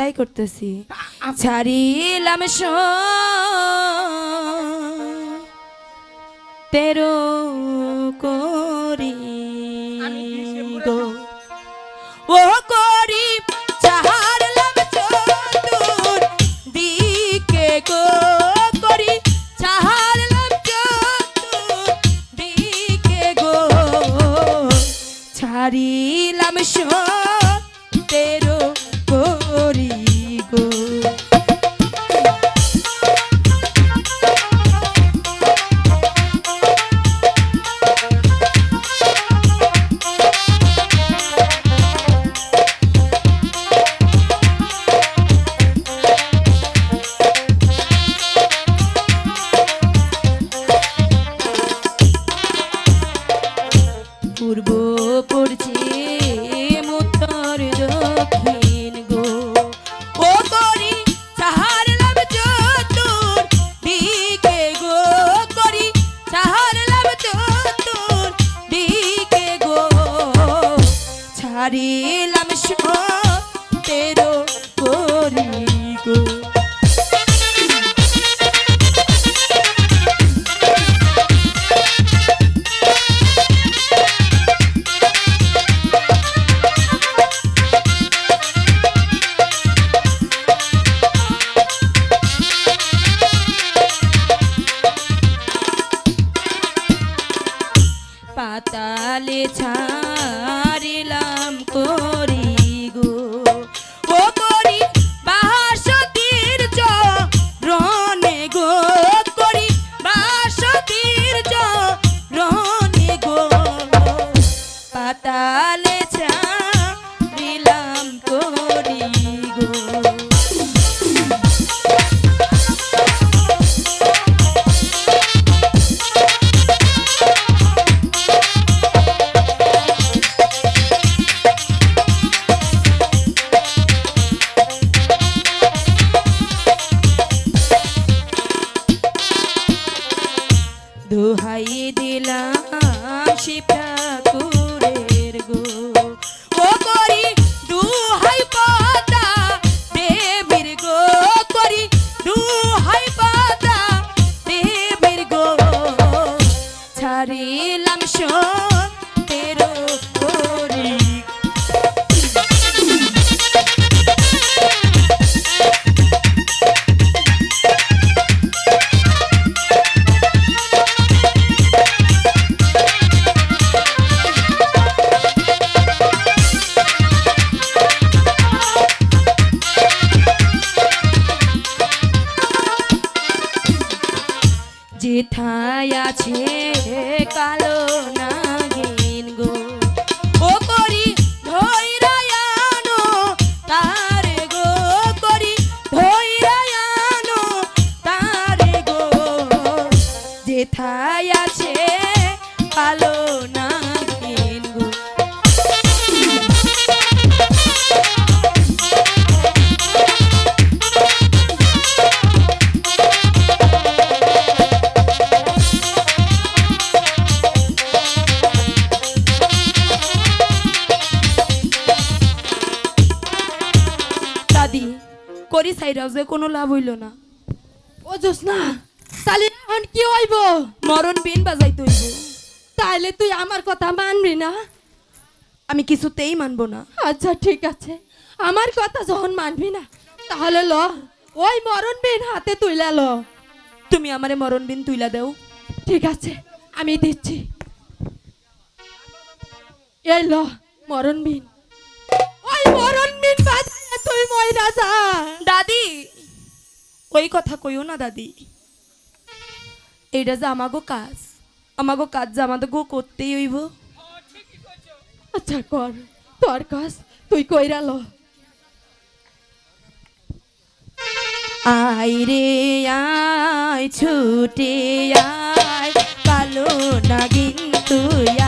তাই করতেছি। ছাড়িলাম তেরো করি পূর্ব পড়ছে উত্তর দক্ষিণ গো। ও করি চাহার লাভ চতুর, দিকে গো করি চাহার লাভ চতুর, দিকে গো। ছাড়িলাম পাতালে ছাড়িলাম যেথায় আছে কালো করি সাইরাও যে কোনো লাভ হইল না। ও জোসনা তাহলে এখন কি হইব? মরণ বিন বাজাইতে হইব। তাহলে তুই আমার কথা মানবি না? আমি কিছুতেই মানবো না। আচ্ছা ঠিক আছে। আমার কথা যখন মানবি না তাহলে ল ওই মরণ বিন হাতে তুইলা ল। তুমি আমারে মরণ বিন তুইলা দেও। ঠিক আছে আমি দিচ্ছি। এই ল মরণ বিন। ওই মরণ বিন বাজায় তুই মই রাজা দাদি। ওই কথা কইও না দাদি। এইটা যে আমাগো কাজ। আমাগো কাজ যে আমাদের গো করতেই হইব। আচ্ছা কর। তোর কাজ তুই কইরা ল। আই রে আয় ছুটে আয়। কালো নাগিন তুই